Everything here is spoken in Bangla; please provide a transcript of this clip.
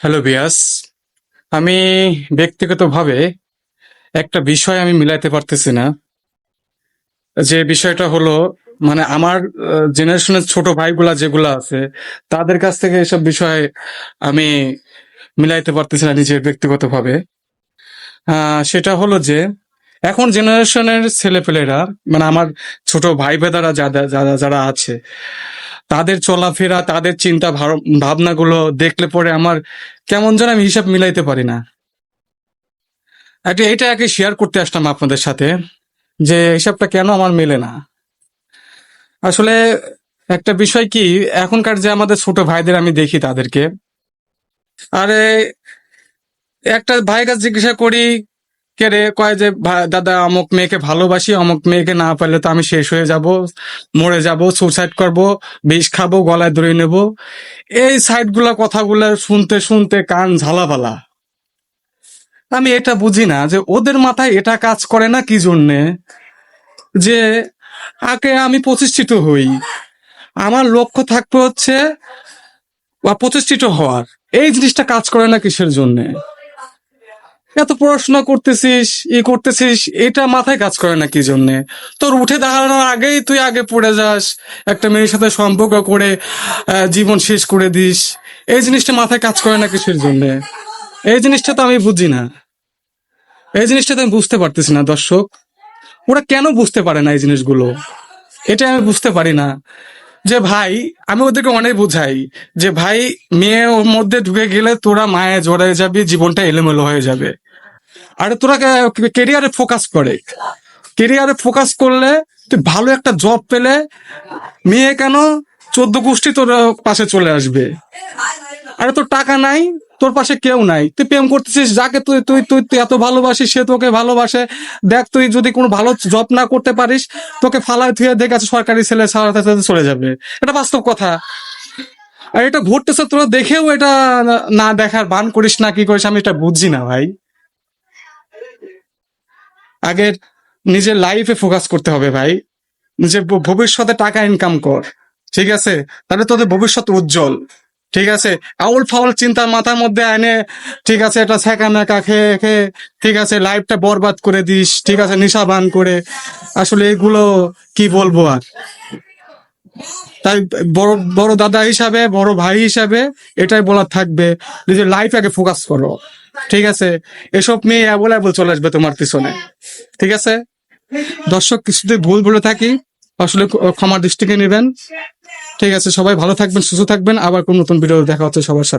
হ্যালো বিয়াস। আমি ব্যক্তিগতভাবে একটা বিষয় আমি মিলাইতে পারতেছি না। যে বিষয়টা হলো মানে আমার জেনারেশনের ছোট ভাইগুলা যেগুলো আছে, তাদের কাছ থেকে এসব বিষয় আমি মিলাইতে পারতেছি না নিজের ব্যক্তিগতভাবে। সেটা হলো যে, এখন জেনারেশনের ছেলেপেলেরা মানে আমার ছোট ভাই যারা যারা যারা আছে তাদের চলাফেরা, তাদের চিন্তা ভাব- ভাবনাগুলো দেখলে পরে আমার কেমন যেন আমি হিসাব মিলাইতে পারি না। এটা আগে শেয়ার করতে আসলাম আপনাদের সাথে যে হিসাবটা কেন আমার মেলে না। আসলে একটা বিষয় কি, এখনকার যে আমাদের ছোট ভাইদের আমি দেখি তাদেরকে। আরে একটা ভাই কাছে জিজ্ঞাসা করি কে রে? কয় যে দাদা, অমুক মেয়েকে ভালোবাসি, অমুক মেয়েকে না পারলে তো আমি শেষ হয়ে যাব, মরে যাব সুসাইড করব, বিষ খাব, গলায় ধরে নেব। এই সাইডগুলা কথাগুলো শুনতে শুনতে কান ঝালাপালা। আমি এটা বুঝি না যে, ওদের মাথায় এটা কাজ করে না কি জন্যে? যে, আগে আমি প্রতিষ্ঠিত হই। আমার লক্ষ্য থাকবে হচ্ছে, বা প্রতিষ্ঠিত হওয়ার। এই জিনিসটা কাজ করে না কিসের জন্যে? এত পড়াশোনা করতেছিস, ই করতেছিস, এটা মাথায় কাজ করে না কি জন্যে? তোর উঠে দাঁড়ানোর আগেই তুই আগে পড়ে যাস, একটা মেয়ের সাথে সম্পর্ক করে জীবন শেষ করে দিস। এই জিনিসটা মাথায় কাজ করে না কিসের জন্যে? এই জিনিসটা তো আমি বুঝি না। এই জিনিসটা তো আমি বুঝতে পারতেছি না, দর্শক। ওরা কেন বুঝতে পারে না এই জিনিসগুলো? এটা আমি বুঝতে পারি না। যে ভাই, আমি ওদেরকে অনেক বোঝাই যে ভাই মেয়ে ওর মধ্যে ঢুকে গেলে তোরা মায়ে জড়ায় যাবি, জীবনটা এলোমেলো হয়ে যাবে। আর তোরা কেরিয়ারে ফোকাস করে। কেরিয়ারে ফোকাস করলে তুই ভালো একটা জব পেলে, মেয়ে কেন, চোদ্দ গোষ্ঠী তোর পাশে চলে আসবে। আরে তোর টাকা নাই তোর পাশে কেউ নাই। তুই প্রেম করতেছিস, যাকে তুই তুই তুই তুই এত ভালোবাসিস, সে তোকে ভালোবাসে। দেখ, তুই যদি কোনো ভালো জব না করতে পারিস, তোকে ফালায় থুয়ে দেখে আছে সরকারি ছেলে সাথে চলে যাবে। এটা বাস্তব কথা। আর এটা ঘটতেছে তোরা দেখেও এটা না- দেখার বান করিস না, কি করিস, আমি এটা বুঝছি না ভাই। আগে নিজের লাইফে ফোকাস করতে হবে ভাই। নিজের ভবিষ্যতে টাকা ইনকাম কর, ঠিক আছে? তাহলে তোদের ভবিষ্যৎ উজ্জ্বল। ঠিক আছে? আউল ফাউল চিন্তা মাথার মধ্যে এনে ঠিক আছে এটা ছ্যাঁকা ম্যাকা খেয়ে খেয়ে, ঠিক আছে, লাইফটা বরবাদ করে দিস, ঠিক আছে, নিশা বান করে। আসলে এগুলো কি বলব আর? তাই বড় বড় দাদা হিসাবে, বড় ভাই হিসাবে এটাই বলার থাকবে নিজের লাইফ আগে ফোকাস করো, ঠিক আছে? এসব মেয়ে অ্যাভেলেবল চলে আসবে তোমার পিছনে, ঠিক আছে? দর্শক কিছুতে ভুল বলে থাকি, আসলে ক্ষমার দৃষ্টিকে নেবেন। ঠিক আছে, সবাই ভালো থাকবেন, সুস্থ থাকবেন। আবার কোন নতুন ভিডিও দেখা হচ্ছে সবার সাথে।